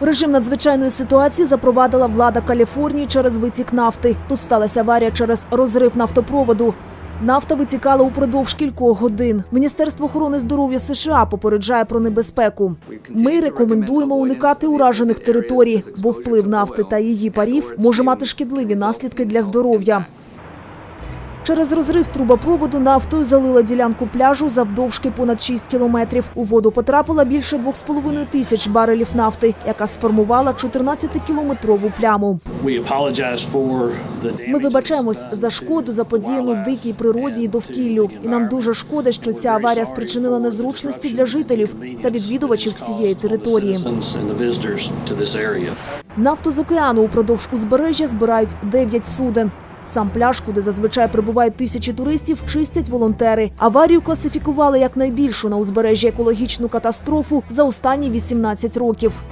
Режим надзвичайної ситуації запровадила влада Каліфорнії через витік нафти. Тут сталася аварія через розрив нафтопроводу. Нафта витікала упродовж кількох годин. Міністерство охорони здоров'я США попереджає про небезпеку. Ми рекомендуємо уникати уражених територій, бо вплив нафти та її парів може мати шкідливі наслідки для здоров'я. Через розрив трубопроводу нафтою залила ділянку пляжу завдовжки понад 6 кілометрів. У воду потрапила більше 2,5 тисяч барелів нафти, яка сформувала 14-кілометрову пляму. Ми вибачаємось за шкоду, заподіяну дикій природі і довкіллю. І нам дуже шкода, що ця аварія спричинила незручності для жителів та відвідувачів цієї території. Нафту з океану упродовж узбережжя збирають 9 суден. Сам пляж, куди зазвичай прибувають тисячі туристів, чистять волонтери. Аварію класифікували як найбільшу на узбережжі екологічну катастрофу за останні 18 років.